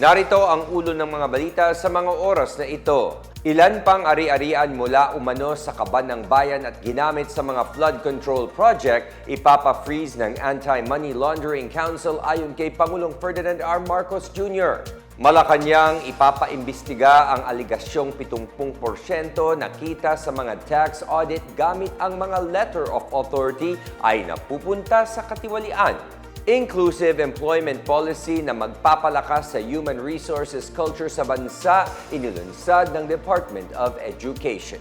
Narito ang ulo ng mga balita sa mga oras na ito. Ilan pang ari-arian mula umano sa kaban ng bayan at ginamit sa mga flood control project, ipapa-freeze ng Anti-Money Laundering Council ayon kay Pangulong Ferdinand R. Marcos Jr. Malacanang ipapaimbestiga ang aligasyong 70% nakita sa mga tax audit gamit ang mga letter of authority ay napupunta sa katiwalian. Inclusive employment policy na magpapalakas sa human resources culture sa bansa inilunsad ng Department of Education.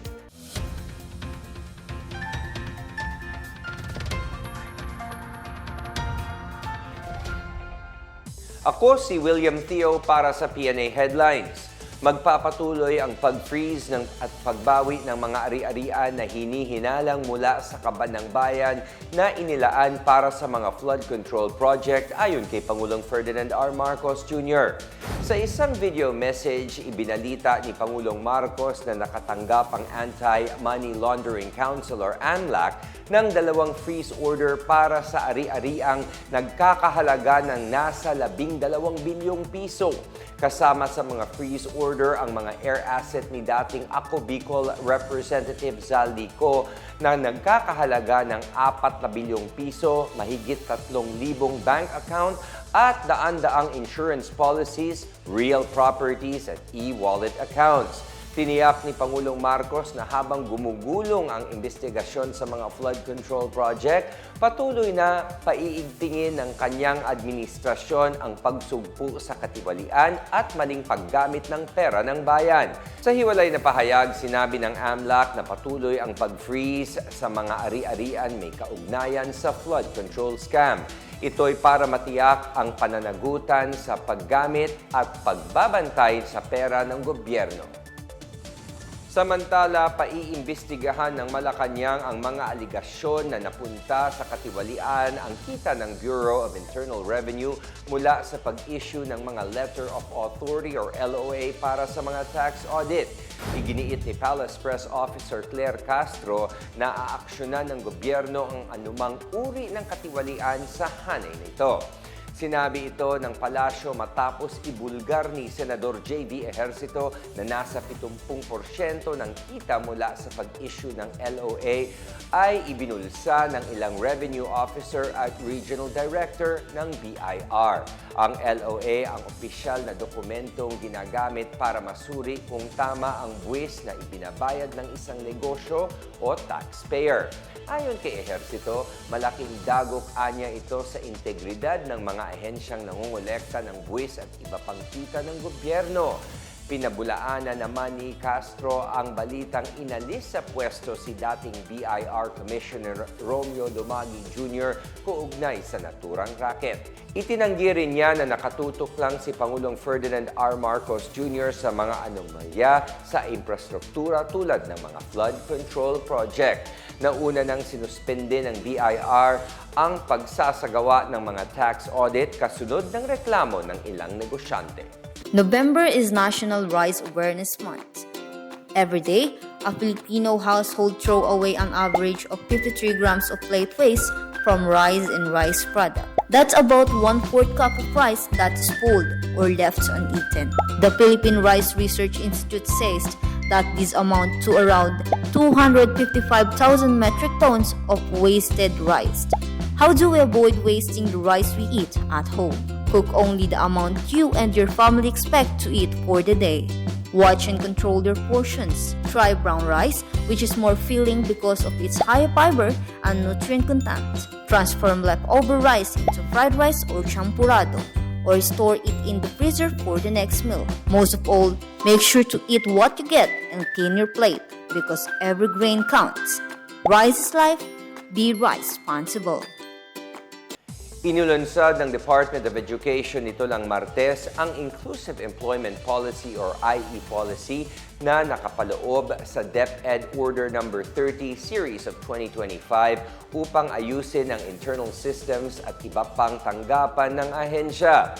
Ako si William Theo para sa PNA Headlines. Magpapatuloy ang pag-freeze ng at pagbawi ng mga ari-arian na hinihinalang mula sa kaban ng bayan na inilaan para sa mga flood control project ayon kay Pangulong Ferdinand R. Marcos Jr. Sa isang video message, ibinalita ni Pangulong Marcos na nakatanggap ang Anti-Money Laundering Council or AMLAC ng dalawang freeze order para sa ari-ariang nagkakahalaga ng nasa 12 bilyong piso. Kasama sa mga freeze order ang mga air asset ni dating Ako Bicol Representative Zaldico na nagkakahalaga ng 4 na bilyong piso, mahigit 3,000 bank account at daan-daang insurance policies, real properties at e-wallet accounts. Tiniyak ni Pangulong Marcos na habang gumugulong ang investigasyon sa mga flood control project, patuloy na paiigtingin ng kanyang administrasyon ang pagsugpo sa katiwalian at maling paggamit ng pera ng bayan. Sa hiwalay na pahayag, sinabi ng AMLAC na patuloy ang pag-freeze sa mga ari-arian may kaugnayan sa flood control scam. Ito'y para matiyak ang pananagutan sa paggamit at pagbabantay sa pera ng gobyerno. Samantala, paiimbestigahan ng Malacanang ang mga aligasyon na napunta sa katiwalian ang kita ng Bureau of Internal Revenue mula sa pag-issue ng mga Letter of Authority or LOA para sa mga tax audit. Iginiit ni Palace Press Officer Claire Castro na aaksyonan ng gobyerno ang anumang uri ng katiwalian sa hanay nito. Sinabi ito ng palasyo matapos ibulgar ni Senador J.D. Ejercito na nasa 70% ng kita mula sa pag-issue ng LOA ay ibinulsa ng ilang revenue officer at regional director ng BIR. Ang LOA ang opisyal na dokumentong ginagamit para masuri kung tama ang buwis na ibinabayad ng isang negosyo o taxpayer. Ayon kay Ejercito, malaking dagok anya ito sa integridad ng mga ahensyang nangungulekta ng buwis at iba pang kita ng gobyerno. Pinabulaanan naman ni Castro ang balitang inalis sa pwesto si dating BIR Commissioner Romeo Dumagi Jr. kaugnay sa naturang racket. Itinanggi rin niya na nakatutok lang si Pangulong Ferdinand R. Marcos Jr. sa mga anomalya sa infrastruktura tulad ng mga flood control project. Nauna nang sinuspende ng BIR ang pagsasagawa ng mga tax audit kasunod ng reklamo ng ilang negosyante. November is National Rice Awareness Month. Every day, a Filipino household throw away an average of 53 grams of plate waste from rice and rice product. That's about one-fourth cup of rice that is spoiled or left uneaten. The Philippine Rice Research Institute says that this amount to around 255,000 metric tons of wasted rice. How do we avoid wasting the rice we eat at home? Cook only the amount you and your family expect to eat for the day. Watch and control your portions. Try brown rice, which is more filling because of its high fiber and nutrient content. Transform leftover rice into fried rice or champurrado, or store it in the freezer for the next meal. Most of all, make sure to eat what you get and clean your plate because every grain counts. Rice is life, be rice responsible. Inulunsad ng Department of Education nito lang Martes ang Inclusive Employment Policy or IE Policy na nakapaloob sa DepEd Order No. 30 Series of 2025 upang ayusin ang internal systems at iba pang tanggapan ng ahensya.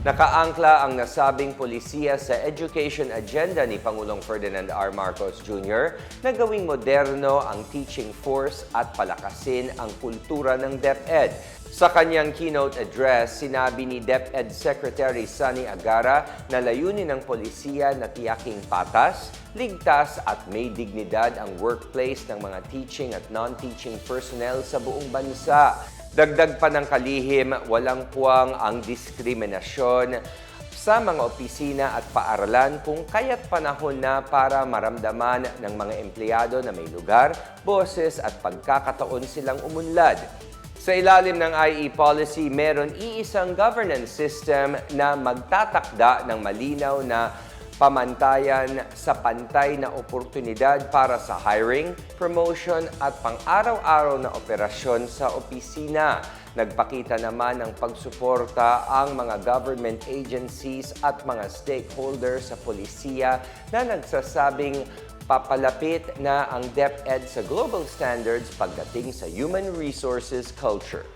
Nakaangkla ang nasabing polisiya sa education agenda ni Pangulong Ferdinand R. Marcos Jr. na gawing moderno ang teaching force at palakasin ang kultura ng DepEd. Sa kanyang keynote address, sinabi ni DepEd Secretary Sunny Agara na layunin ng polisiya na tiyaking patas, ligtas at may dignidad ang workplace ng mga teaching at non-teaching personnel sa buong bansa. Dagdag pa ng kalihim, walang puwang ang diskriminasyon sa mga opisina at paaralan kung kaya't panahon na para maramdaman ng mga empleyado na may lugar, boses at pagkakataon silang umunlad. Sa ilalim ng IE policy, meron iisang governance system na magtatakda ng malinaw na pamantayan sa pantay na oportunidad para sa hiring, promotion at pang-araw-araw na operasyon sa opisina. Nagpakita naman ng pagsuporta ang mga government agencies at mga stakeholders sa polisiya na nagsasabing papalapit na ang DepEd sa global standards pagdating sa human resources culture.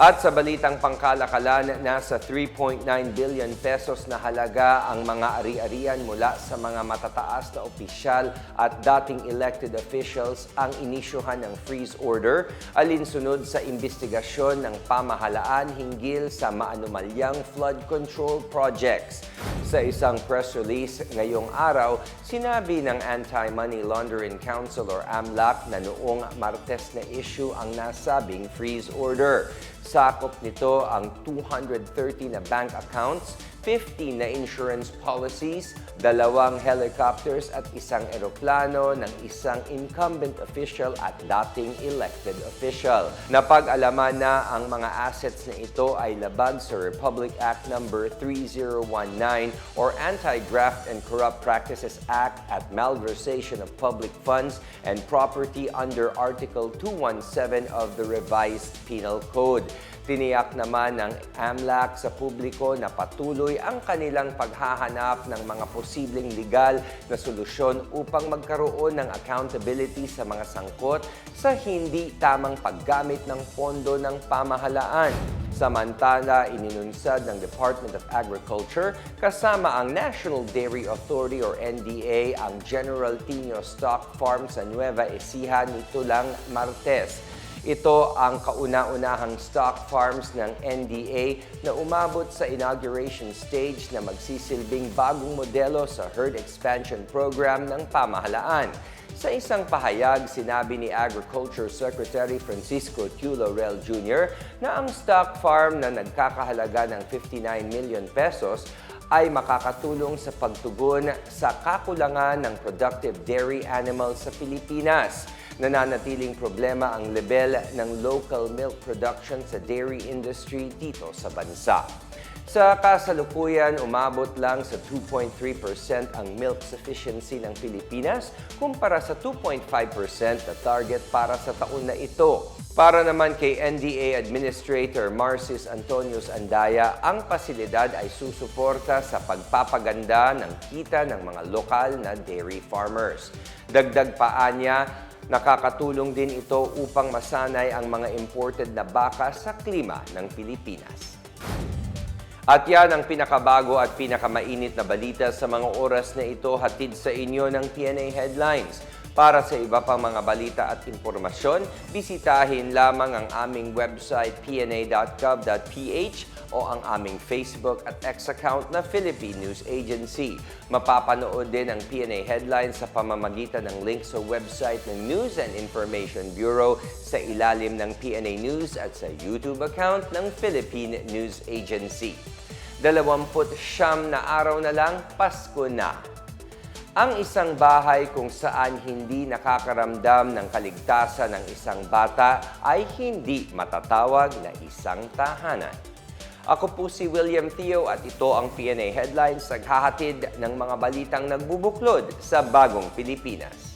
At sa balitang pangkalakalan, nasa 3.9 billion pesos na halaga ang mga ari-arian mula sa mga matataas na opisyal at dating elected officials ang inisyuhan ng freeze order alinsunod sa investigasyon ng pamahalaan hinggil sa maanumalyang flood control projects. Sa isang press release ngayong araw, sinabi ng Anti-Money Laundering Council or AMLAC na noong Martes na issue ang nasabing freeze order. Sakop nito ang 230 na bank accounts, 50 na insurance policies, dalawang helicopters at isang eroplano ng isang incumbent official at dating elected official. Napag-alaman na ang mga assets na ito ay labag sa Republic Act No. 3019 or Anti-Graft and Corrupt Practices Act at malversation of public funds and property under Article 217 of the Revised Penal Code. Tiniyak naman ng AMLAC sa publiko na patuloy ang kanilang paghahanap ng mga posibleng legal na solusyon upang magkaroon ng accountability sa mga sangkot sa hindi tamang paggamit ng pondo ng pamahalaan. Samantala, ininunsad ng Department of Agriculture kasama ang National Dairy Authority or NDA ang General Tino Stock Farm sa Nueva Ecija nito lang Martes. Ito ang kauna-unahang stock farms ng NDA na umabot sa inauguration stage na magsisilbing bagong modelo sa herd expansion program ng pamahalaan. Sa isang pahayag, sinabi ni Agriculture Secretary Francisco Q. Laurel Jr. na ang stock farm na nagkakahalaga ng 59 million pesos ay makakatulong sa pagtugon sa kakulangan ng productive dairy animals sa Pilipinas. Nananatiling problema ang level ng local milk production sa dairy industry dito sa bansa. Sa kasalukuyan, umabot lang sa 2.3% ang milk sufficiency ng Pilipinas kumpara sa 2.5% na target para sa taon na ito. Para naman kay NDA Administrator Marcis Antonius Andaya, ang pasilidad ay susuporta sa pagpapaganda ng kita ng mga lokal na dairy farmers. Dagdag paa niya, nakakatulong din ito upang masanay ang mga imported na baka sa klima ng Pilipinas. At yan ang pinakabago at pinakamainit na balita sa mga oras na ito hatid sa inyo ng TNA Headlines. Para sa iba pang mga balita at impormasyon, bisitahin lamang ang aming website pna.gov.ph o ang aming Facebook at X account na Philippine News Agency. Mapapanood din ang PNA headlines sa pamamagitan ng link sa website ng News and Information Bureau sa ilalim ng PNA News at sa YouTube account ng Philippine News Agency. Dalawamput siyam na araw na lang, Pasko na. Ang isang bahay kung saan hindi nakakaramdam ng kaligtasan ng isang bata ay hindi matatawag na isang tahanan. Ako po si William Theo at ito ang PNA Headlines naghahatid ng mga balitang nagbubuklod sa bagong Pilipinas.